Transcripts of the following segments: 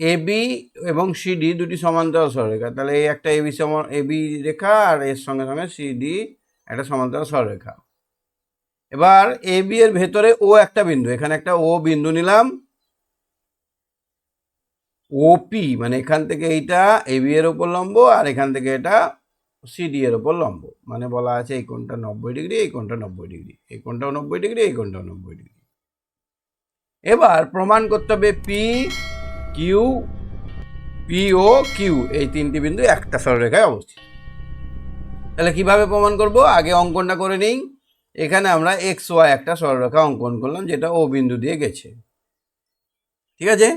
A B এবং CD দুটি সমান্তরাল সরলরেখা তাহলে এই একটা এবি সমান এবি রেখা আর এর সঙ্গে সঙ্গে সিডি একটা সমান্তরাল সরলরেখা এবার এ বি এর ভেতরে ও একটা বিন্দু। এখানে একটা ও বিন্দু নিলাম। ওপি মানে এখান থেকে এইটা এবি এর ওপর লম্ব আর এখান থেকে এটা সিডি এর ওপর লম্ব। মানে বলা আছে এই কোণটা নব্বই ডিগ্রি, এই কোণটা নব্বই ডিগ্রি। এই কোণটাও নব্বই ডিগ্রি, এই কোণটাও নব্বই ডিগ্রি। এবার প্রমাণ করতে হবে P Q P O Q এই তিনটি বিন্দু একটা সরলরেখায় অবস্থিত। তাহলে কীভাবে প্রমাণ করব? আগে অঙ্কনটা করে নিই। এখানে আমরা এক্স ওয়াই একটা সরলরেখা অঙ্কন করলাম, যেটা ও বিন্দু দিয়ে গেছে। ঠিক আছে?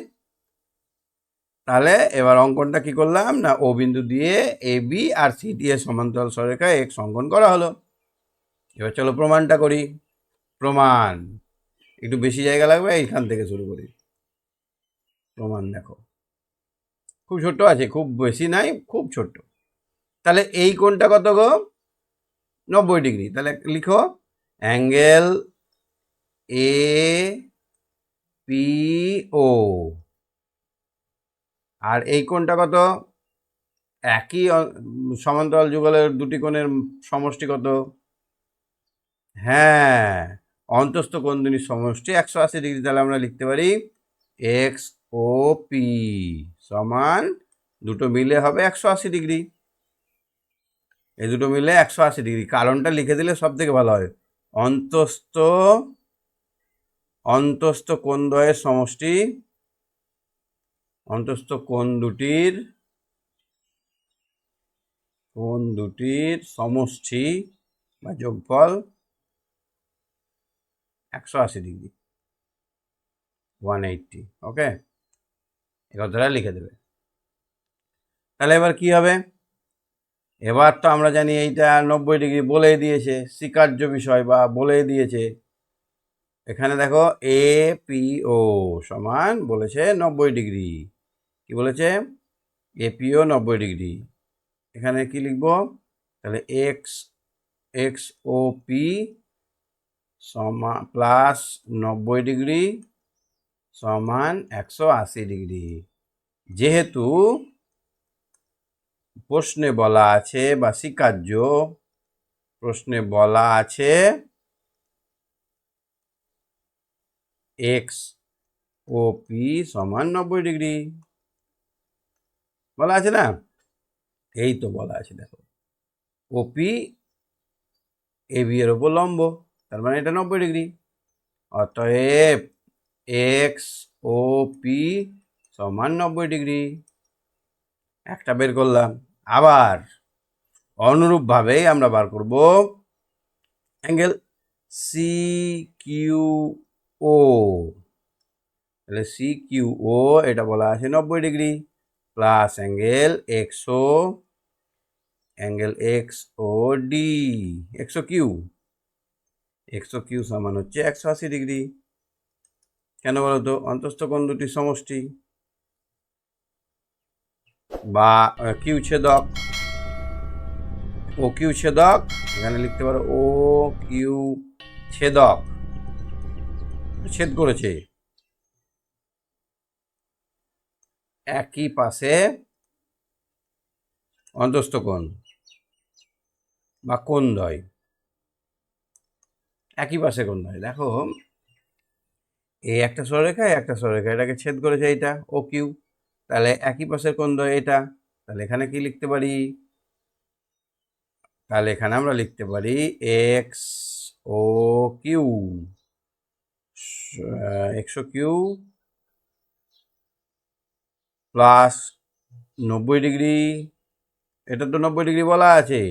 তাহলে এবার অঙ্কনটা কি করলাম? না ও বিন্দু দিয়ে এ বি আর সি এর সমান্তরাল সরলরেখা এক্স অঙ্কন করা হলো। এবার চলো প্রমাণটা করি। প্রমাণ। একটু বেশি জায়গা লাগবে, এইখান থেকে শুরু করি। প্রমাণ দেখো। খুব ছোট্ট আছে, খুব বেশি নাই, খুব ছোট্ট। তাহলে এই কোণটা কত গো? নব্বই ডিগ্রি। তাহলে লিখো, অ্যাঙ্গেল এ পি ও আর এই কোণটা কত? একই সমান্তরাল যুগলের দুটি কোণের সমষ্টি কত? হ্যাঁ অন্তস্থ কোণ দুটির সমষ্টি। একশো আশি ডিগ্রি, তাহলে আমরা লিখতে পারি এক্স ও পি সমান দুটো মিলে হবে একশো আশি ডিগ্রি। এই দুটো মিলে একশো আশি ডিগ্রি। কারণটা লিখে দিলে সব থেকে ভালো হয়। অন্তস্থ অন্তস্থ কোণ দ্বয়ের সমষ্টি, অন্তস্থ কোন দুটির কোন দুটির সমষ্টি বা যোগফল একশো আশি ডিগ্রি ওয়ান এইটটি ওকে এ কথাটা লিখে দেবে। তাহলে এবার কি হবে? এবার তো আমরা জানি এইটা নব্বই ডিগ্রি বলে দিয়েছে, স্বীকার্য বিষয় বা বলে দিয়েছে। এখানে দেখো এ পি ও সমান বলেছে নব্বই ডিগ্রি। কি বলেছে? এপিও নব্বই ডিগ্রি। এখানে কি লিখব? তাহলে এক্স এক্স ও পি সমা প্লাস নব্বই ডিগ্রি। সমান একশো আশি ডিগ্রি। যেহেতু প্রশ্নে বলা আছে বা স্বীকার্য প্রশ্নে বলা আছে এক্স ও পি সমান নব্বই ডিগ্রি। বলা আছে না? এই তো বলা আছে, দেখো। ওপি এ বি এর ওপর লম্ব, তার মানে এটা নব্বই ডিগ্রি। অতএব এক্স ও পি সমান নব্বই ডিগ্রি। একটা বের করলাম। আবার অনুরূপভাবেই আমরা বার করব। অ্যাঙ্গেল সি কিউ ও তাহলে সি কিউ ও এটা বলা আছে নব্বই degree plus angle X O angle X O D একশো কিউ একশো কিউ সমান হচ্ছে একশো আশি ডিগ্রি। কেন বলো তো? অন্তস্থ দুটি সমষ্টি বা আহ, কিউ ছেদক। ও কিউ ছেদক এখানে লিখতে পারো ও কিউ ছেদক। ছেদ করেছে। একই পাশে অন্তস্থ কোণ বা কোন দ্বয় একই পাশে কোন দ্বয় দেখো এই একটা সররেখা এই একটা সররেখা এটাকে ছেদ করেছে এইটা, ও কিউ। তাহলে একই পাশের দ্বয় এটা, তাহলে এখানে কি লিখতে পারি? তাহলে এখানে আমরা লিখতে পারি এক্স ও কিউ। একশো কিউ প্লাস নব্বই ডিগ্রি, এটা তো নব্বই ডিগ্রি বলা আছে।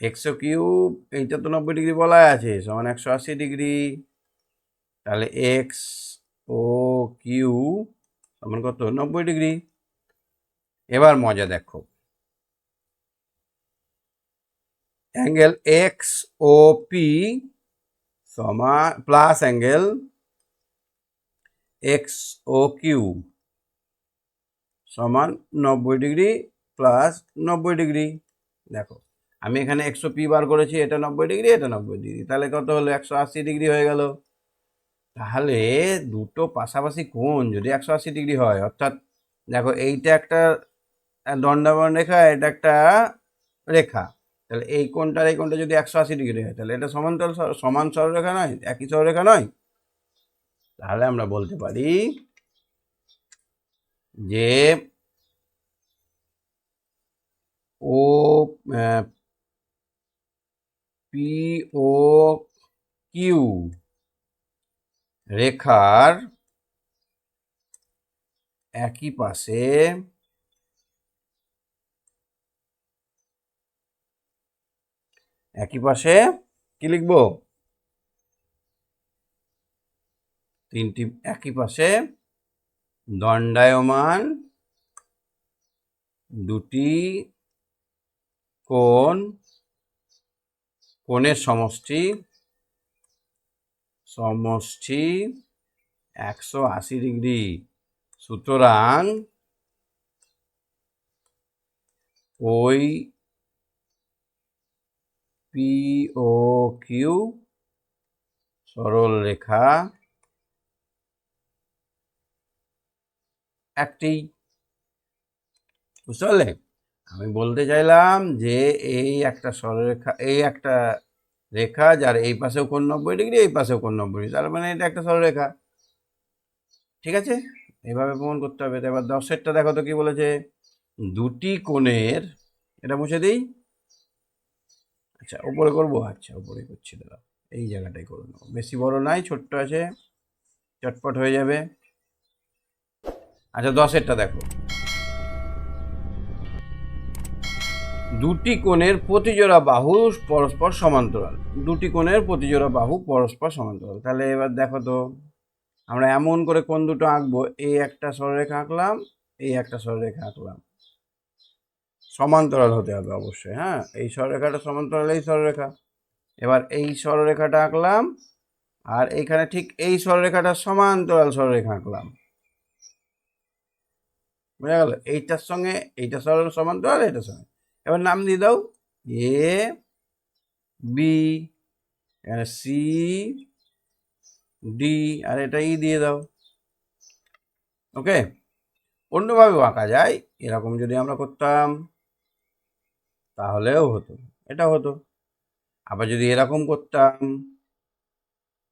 একশো কিউব এইটা তো নব্বই ডিগ্রি বলা আছে, সমান একশো আশি ডিগ্রি। তাহলে এক্স ও কিউ সমান কত? নব্বই ডিগ্রি। এবার মজা দেখো। অ্যাঙ্গেল এক্স ও পি সমান plus angle X O Q সমান নব্বই ডিগ্রি প্লাস নব্বই ডিগ্রি। দেখো, আমি এখানে একশো পি বার করেছি, এটা নব্বই ডিগ্রি, এটা নব্বই ডিগ্রি। তাহলে কত হলো? একশো আশি ডিগ্রি হয়ে গেল। তাহলে দুটো পাশাপাশি কোণ যদি একশো আশি ডিগ্রি হয়, অর্থাৎ দেখো এইটা একটা দণ্ডাবন রেখা, এটা একটা রেখা। তাহলে এই কোণটার এই কোণটা যদি একশো আশি ডিগ্রি হয়, তাহলে এটা সমান্তরাল সমান সরলরেখা নয়, একই সরলরেখা নয়। তাহলে আমরা বলতে পারি যে ও পি, ও, কিউ রেখার একই পাশে একই পাশে কি লিখব? তিনটি একই পাশে দণ্ডায়মান দুটি কোণ, কোণের সমষ্টি সমষ্টি একশো আশি ডিগ্রি। সুতরাং ওই পি ও কিউ সরল রেখা একটি। বুঝতে পারলে? আমি বলতে চাইলাম যে এই একটা সরলরেখা, এই একটা রেখা, যার এই পাশেও কোন নব্বই ডিগ্রি, এই পাশেও কোন নব্বই ডিগ্রি। তার মানে এটা একটা সরলরেখা ঠিক আছে? এইভাবে প্রমাণ করতে হবে। এবার দশেরটা দেখো তো কি বলেছে। দুটি কোণের, এটা মুছে দিই। আচ্ছা ওপরে করব? আচ্ছা ওপরে করছি দাদা এই জায়গাটাই করে নেব। বেশি বড় নাই, ছোট্ট আছে। চটপট হয়ে যাবে। আচ্ছা দশেরটা দেখো। দুটি কোণের প্রতিজোড়া বাহু পরস্পর সমান্তরাল। দুটি কোণের প্রতিজোড়া বাহু পরস্পর সমান্তরাল। তাহলে এবার দেখো তো, আমরা এমন করে কোন দুটো আঁকবো এই একটা সরলরেখা আঁকলাম এই একটা সরলরেখা আঁকলাম। সমান্তরাল হতে হবে অবশ্যই হ্যাঁ? এই সরলরেখাটা সমান্তরাল, এই সরলরেখা এবার এই সরলরেখাটা আঁকলাম, আর এইখানে ঠিক এই সরলরেখাটা সমান্তরাল সরলরেখা আঁকলাম। বুঝা গেল? এইটার সঙ্গে, এইটা সরল সমান্তরাল, এইটার সঙ্গে। এবার নাম দিয়ে দাও। এ বি সি ডি আর এটা ই দিয়ে দাও। ওকে অন্যভাবে আঁকা যায়। এরকম যদি আমরা করতাম, তাহলেও হতো। এটা হতো। আবার যদি এরকম করতাম,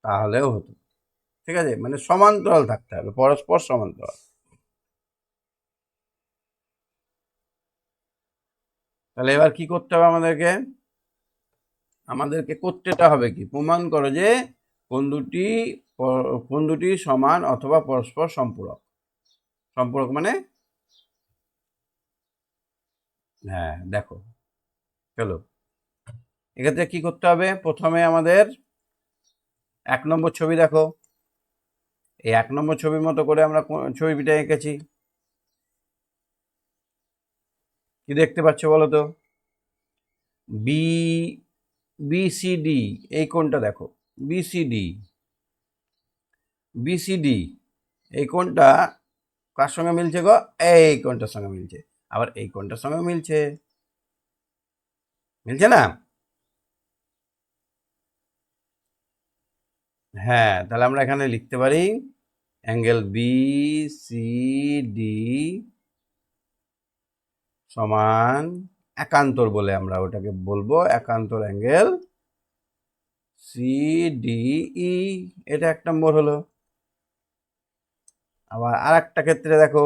তাহলেও হতো। ঠিক আছে? মানে সমান্তরাল থাকতে হবে। পরস্পর সমান্তরাল। তাহলে এবার কি করতে হবে আমাদেরকে? আমাদেরকে করতেটা হবে কি? প্রমাণ করো যে কোন দুটি কোন দুটি সমান অথবা পরস্পর সম্পূরক। সম্পূরক মানে? হ্যাঁ দেখো। চলো। এক্ষেত্রে কি করতে হবে? প্রথমে আমাদের এক নম্বর ছবি দেখো। এই এক নম্বর ছবির মতো করে আমরা ছবিটা এঁকেছি। কি দেখতে পাচ্ছ বলো তো? বি বিসিডি এই কোণটা দেখো। বিসিডি বিসিডি এই কোণটা কার সঙ্গে মিলছে গো? এই কোণটার সঙ্গে মিলছে। আবার এই কোণটার সঙ্গে মিলছে। মিলছে না? হ্যাঁ তাহলে আমরা এখানে লিখতে পারি অ্যাঙ্গেল বি সি ডি সমান একান্তর বলে আমরা ওটাকে বলব, একান্তর অ্যাঙ্গেল সি ডি ই এটা এক নম্বর হলো। আবার আর একটা ক্ষেত্রে দেখো,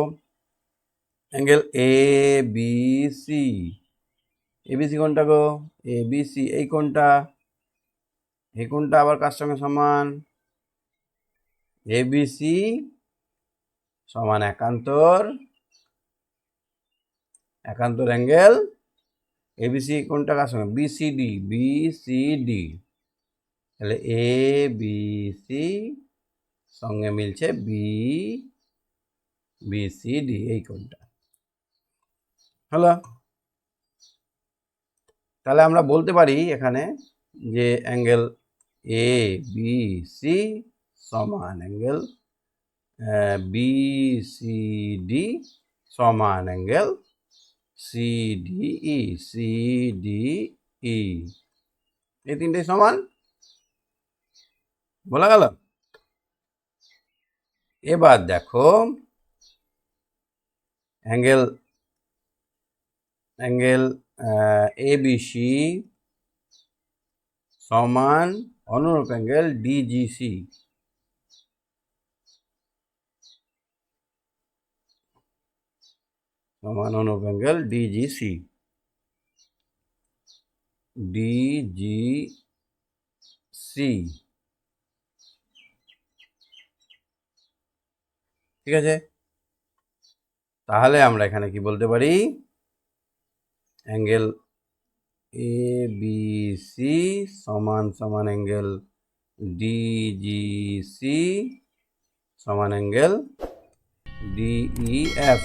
angle A B C A B C কোনটা গো? এ বি সি এই কোনটা? এই কোনটা আবার কার সঙ্গে সমান? সি সমান একান্তর একান্তর অ্যাঙ্গেল এবিসি কোনটা কার সঙ্গে? বিসিডি বিসিডি তাহলে এ বি সি সঙ্গে মিলছে বি বিসিডি এই কোনটা? হলো? তাহলে আমরা বলতে পারি এখানে যে অ্যাঙ্গেল এ বি সি সমান অ্যাঙ্গেল বি সি ডি সমান angle C D E C D E এই তিনটে সমান? বলা গেল? এবার দেখো, অ্যাঙ্গেল অ্যাঙ্গেল এবিসি সমান অনুরূপ অ্যাঙ্গেল ডিজিসি সমান অনুরূপ অ্যাঙ্গেল ডিজিসি ডিজিসি ঠিক আছে? তাহলে আমরা এখানে কি বলতে পারি? অ্যাঙ্গেল এ বি সি সমান সমান অ্যাঙ্গেল ডিজিসি সমান অ্যাঙ্গেল ডিইএফ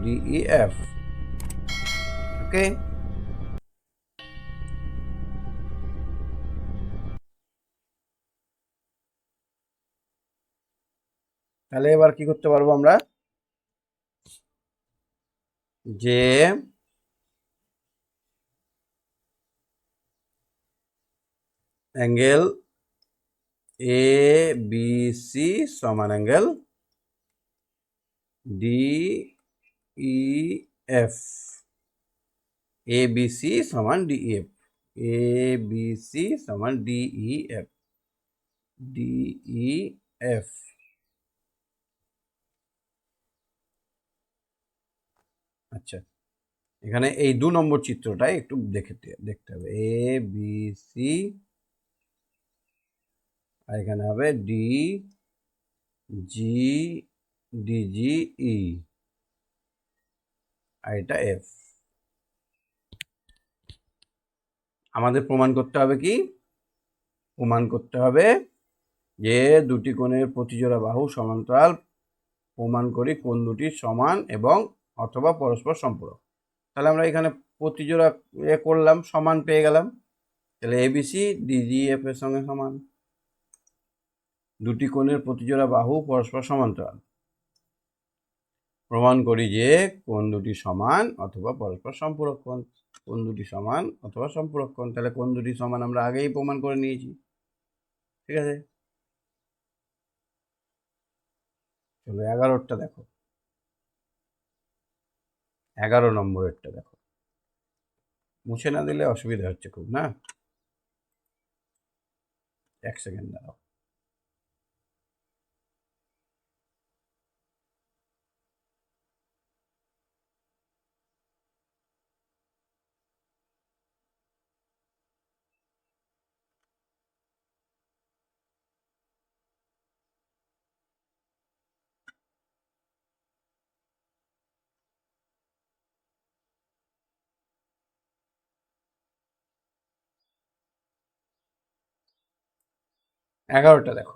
ডিইএফ ওকে তাহলে এবার কি করতে পারব আমরা? যে অ্যাঙ্গেল এ বি সি সমান angle D E F A B C সমান D E F A B C সমান D E F D E F আচ্ছা এখানে এই দু নম্বর চিত্রটাই একটু দেখে দেখতে হবে। এ বি সি আর এখানে হবে ডি জি ডিজি ই আর এটা এফ আমাদের প্রমাণ করতে হবে কি? প্রমাণ করতে হবে যে দুটি কোণের প্রতিজোড়া বাহু সমান্তরাল। প্রমাণ করি কোন দুটি সমান এবং অথবা পরস্পর সম্পূরক। তাহলে আমরা এখানে প্রতিজোড়া এ করলাম, সমান পেয়ে গেলাম। তাহলে এবিসি ডিজিএফ এর সঙ্গে সমান। দুটি কোণের প্রতিজোড়া বাহু পরস্পর সমান্তরাল। প্রমাণ করি যে কোন দুটি সমান অথবা পরস্পর সম্পূরক কোণ কোণ দুটি সমান অথবা সম্পূরক কোণ তাহলে কোন দুটি সমান আমরা আগেই প্রমাণ করে নিয়েছি। ঠিক আছে? চলো এগারোটা দেখো। এগারো নম্বরেরটা দেখো। মুছে না দিলে অসুবিধা হচ্ছে খুব, না? এক সেকেন্ড দাঁড়াও। এগারোটা দেখো।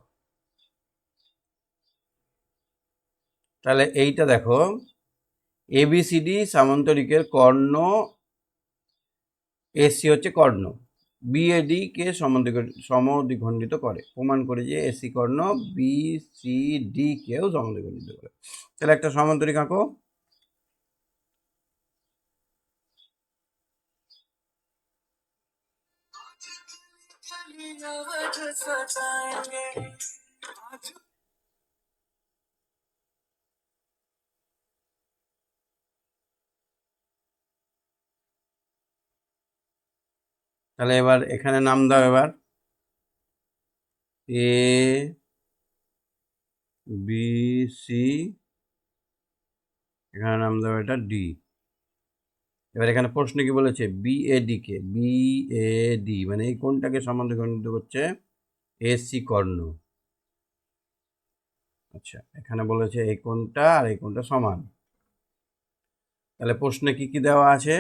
তাহলে এইটা দেখো। এবিসিডি সামান্তরিকের কর্ণ এসি হচ্ছে কর্ণ। বিএডি কে সমদ্বিখণ্ডিত করে। প্রমাণ করে যে এসি কর্ণ বি সি ডি কেও সমদ্বিখণ্ডিত করে। তাহলে একটা সমান্তরিক আঁকো। তাহলে এবার এখানে নাম দাও এবার। এ বি সি এখানে নাম দাও এটা ডি এবার এখানে প্রশ্ন কি বলেছে? B A D K B A D মানে এই কোনটাকে সমান্তরাল করছে? এসি কর্ণ। আচ্ছা এখানে বলেছে এই কোনটা আর এই কোনটা সমান। তাহলে প্রশ্নে কি কি দেওয়া আছে?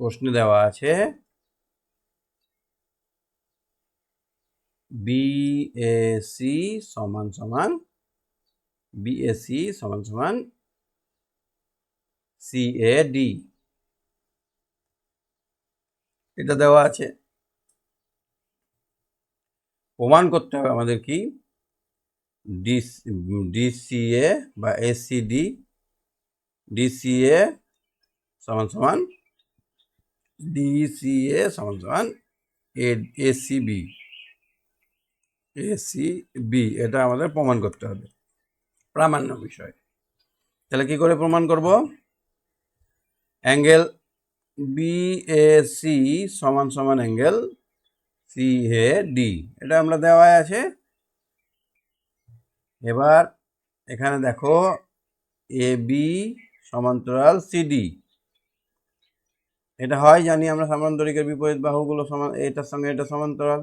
প্রশ্নে দেওয়া আছে বিএসি সমান সমান বিএসি সমান সমান সিএডি এটা দেওয়া আছে। প্রমাণ করতে হবে আমাদের কি? ডিসিএ বা এসিডি ডিসিএ সমান সমান ডিসিএ সমান সমান এসিবি এসিবি এটা আমাদের প্রমাণ করতে হবে। প্রামাণ্য বিষয়। তাহলে কি করে প্রমাণ করব? অ্যাঙ্গেল বিএসি সমান সমান অ্যাঙ্গেল সি এ ডি এটা আমরা দেওয়ায় আছে। এবার এখানে দেখো এ বি সমান্তরাল সিডি এটা হয় জানি আমরা সামান্তরিকের বিপরীত বাহুগুলো সমান, এটার সঙ্গে এটা সমান্তরাল।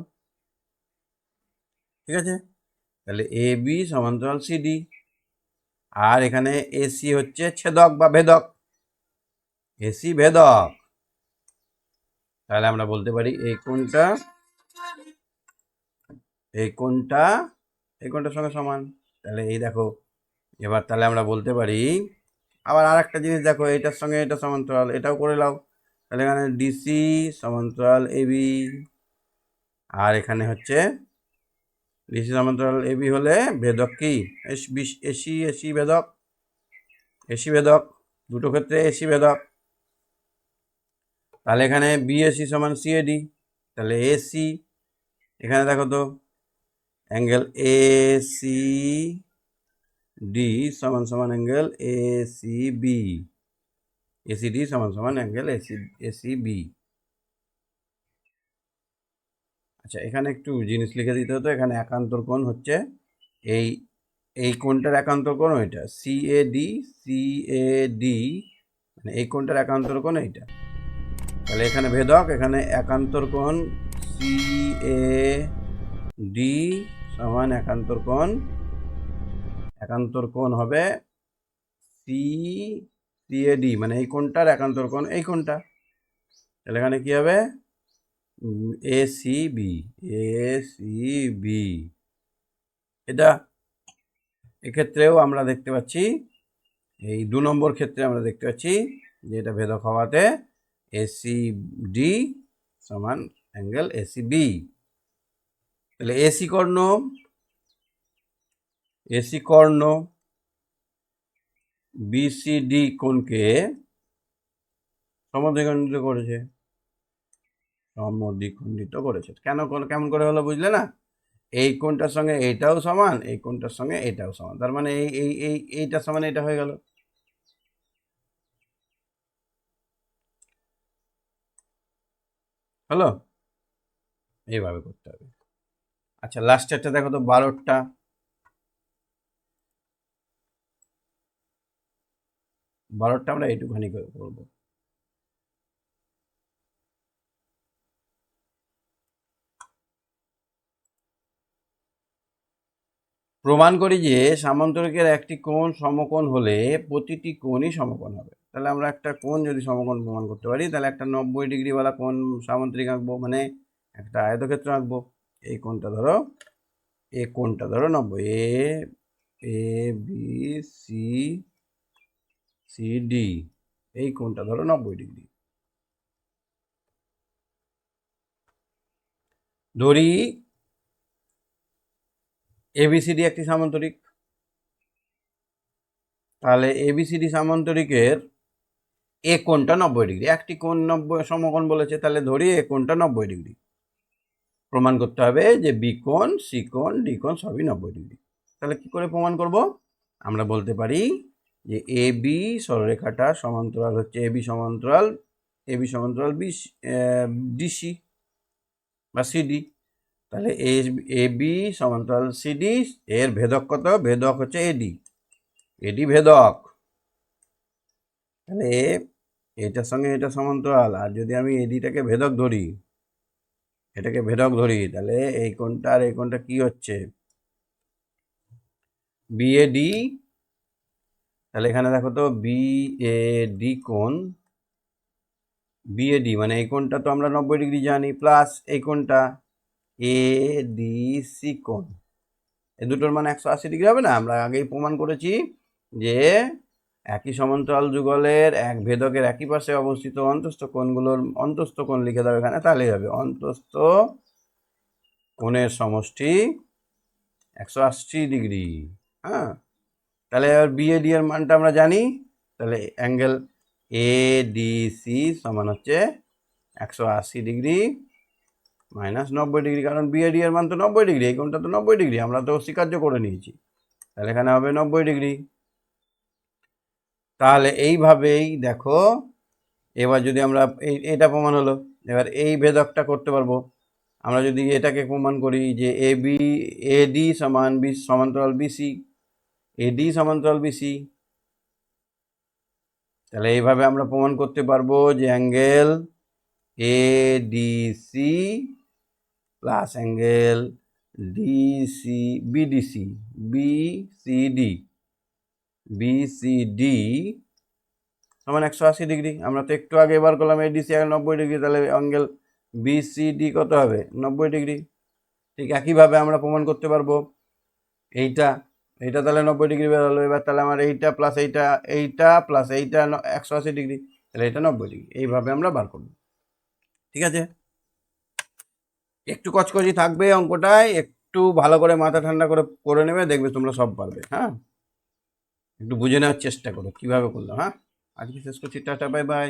ঠিক আছে? তাহলে এ বি সমান্তরাল সিডি আর এখানে এসি হচ্ছে ছেদক বা ভেদক। এসি ভেদক। তাহলে আমরা বলতে পারি এই কোনটা? এই কোনটা? এই কোনটার সঙ্গে সমান? তাহলে এই দেখো, এবার তাহলে আমরা বলতে পারি, আবার আর একটা জিনিস দেখো, এটার সঙ্গে এটা সমান্তরাল, এটাও করে নাও। তাহলে এখানে ডিসি সমান্তরাল এবি আর এখানে হচ্ছে ডিসি সমান্তরাল এবি হলে ভেদক কি? এসি এসি ভেদক। এসি ভেদক, দুটো ক্ষেত্রে এসি ভেদক। তাহলে এখানে বিএসি সমান সিএডি তাহলে এসি এখানে দেখো তো অ্যাঙ্গেল এ সি ডি সমান সমান angle A C B A C D সমান সমান অ্যাঙ্গেল এসি এসি বি আচ্ছা এখানে একটু জিনিস লিখে দিতে হতো, এখানে একান্তর কোণ হচ্ছে এই এই কোণটার একান্তর কোণ ওইটা C A D C A D মানে এই কোণটার একান্তর কোণ এইটা। তাহলে এখানে ভেদক, এখানে একান্তর কোণ সি এ ডি সমান একান্তর কোণ একান্তর কোণ হবে সি সি এ ডি মানে এই কোণটার একান্তর কোণ এই কোণটা। তাহলে এখানে কি হবে? A C B A C B এটা এক্ষেত্রেও আমরা দেখতে পাচ্ছি, এই দু নম্বর ক্ষেত্রে আমরা দেখতে পাচ্ছি যে এটা ভেদক হওয়াতে এসি ডি সমান অ্যাঙ্গেল এসি বি তাহলে এসি কর্ণ এসি কর্ণ বিসিডি কোণকে সমদ্বিখণ্ডিত করেছে। সমদ্বিখণ্ডিত করেছে। কেন কেমন করে হলো বুঝলে না? এই কোণটার সঙ্গে এইটাও সমান, এই কোণটার সঙ্গে এইটাও সমান। তার মানে এই এই এইটার সমান, এটা হয়ে গেল। হলো এইভাবে করতে হবে। আচ্ছা লাস্টেরটা দেখো তো বারোটা বারোটা আমরা এইটুখানি করে করব। প্রমাণ করি যে সামান্তরিকের একটি কোণ সমকোণ হলে প্রতিটি কোণই সমকোণ হবে। তাহলে আমরা একটা কোণ যদি সমকোণ প্রমাণ করতে পারি, তাহলে একটা নব্বই ডিগ্রিওয়ালা কোণ সামান্তরিক আঁকবো মানে একটা আয়তক্ষেত্র আঁকবো। এই কোণটা ধরো এ কোণটা ধরো নব্বই। A A, B, C C, D, এই কোণটা ধরো নব্বই ডিগ্রি। ধরি এবিসিডি একটি সামান্তরিক। তাহলে এবিসিডি সামান্তরিকের এ কোণটা নব্বই ডিগ্রি। একটি কোণ নব্বই, সমকোণ বলেছে, তাহলে ধরি এ কোণটা নব্বই ডিগ্রি। প্রমাণ করতে হবে যে বি কোণ সি কোণ ডি কোণ সবই নব্বই ডিগ্রি। তাহলে কি করে প্রমাণ করব? আমরা বলতে পারি যে এ বি সরলরেখাটা সমান্তরাল হচ্ছে এ বি সমান্তরাল এ বি সমান্তরাল বি ডিসি বা সিডি তাহলে এ এ বি সমান্তরাল সিডি এর ভেদক কত? ভেদক হচ্ছে এডি এডি ভেদক। তাহলে এটার সঙ্গে এটা সমান্তরাল, আর যদি আমি এডিটাকে ভেদক ধরি, এটাকে ভেদক ধরি, তাহলে এই কোণটা আর এই কোণটা কি হচ্ছে? বিএডি তাহলে এখানে দেখো তো বিএডি কোণ বিএডি মানে এই কোণটা তো আমরা নব্বই ডিগ্রি জানি প্লাস এই কোণটা এ ডি সি এ দুটোর মানে একশো আশি ডিগ্রি হবে না? আমরা আগেই প্রমাণ করেছি যে একই সমান্তরাল যুগলের এক ভেদকের একই পাশে অবস্থিত অন্তস্থ কোণগুলোর অন্তস্থ কোণ লিখে দাও এখানে, তাহলেই হবে। অন্তস্থ কোণের সমষ্টি একশো আশি ডিগ্রি হ্যাঁ? তাহলে এবার বিএডি এর মানটা আমরা জানি, তাহলে অ্যাঙ্গেল এ ডি সি সমান হচ্ছে একশো আশি ডিগ্রি মাইনাস নব্বই ডিগ্রি, কারণ বিএডি এর মান তো নব্বই ডিগ্রি, এই কোণটা তো নব্বই ডিগ্রি, আমরা তো স্বীকার্য করে নিয়েছি। তাহলে এখানে হবে নব্বই ডিগ্রি। তাহলে এইভাবেই দেখো, এবার যদি আমরা এই, এটা প্রমাণ হলো। এবার এই ভেদকটা করতে পারব। আমরা যদি এটাকে প্রমাণ করি যে এ বি এডি সমান বি, সমান্তরাল বিসি এডি সমান্তরাল বিসি তাহলে এইভাবে আমরা প্রমাণ করতে পারব যে angle A D C plus angle D C B D C B C D B C D সমান একশো আশি ডিগ্রি আমরা তো একটু আগে এবার করলাম এডিসি আর নব্বই ডিগ্রি তাহলে অ্যাঙ্গেল বিসিডি কত হবে? নব্বই ডিগ্রি ঠিক একইভাবে আমরা প্রমাণ করতে পারব। এইটা এইটা তাহলে নব্বই ডিগ্রি বেরোলো এবার তাহলে আমার এইটা প্লাস এইটা এইটা প্লাস এইটা একশো আশি ডিগ্রি তাহলে এটা নব্বই ডিগ্রি এইভাবে আমরা বার করব। ঠিক আছে? একটু কচকচি থাকবে অঙ্কটায়। একটু ভালো করে মাথা ঠান্ডা করে করে নেবে, দেখবে তোমরা সব পারবে। হ্যাঁ? একটু বুঝে নেওয়ার চেষ্টা করো। কীভাবে করল হ্যাঁ? আজকে শেষ করছি টাটা বাই বাই।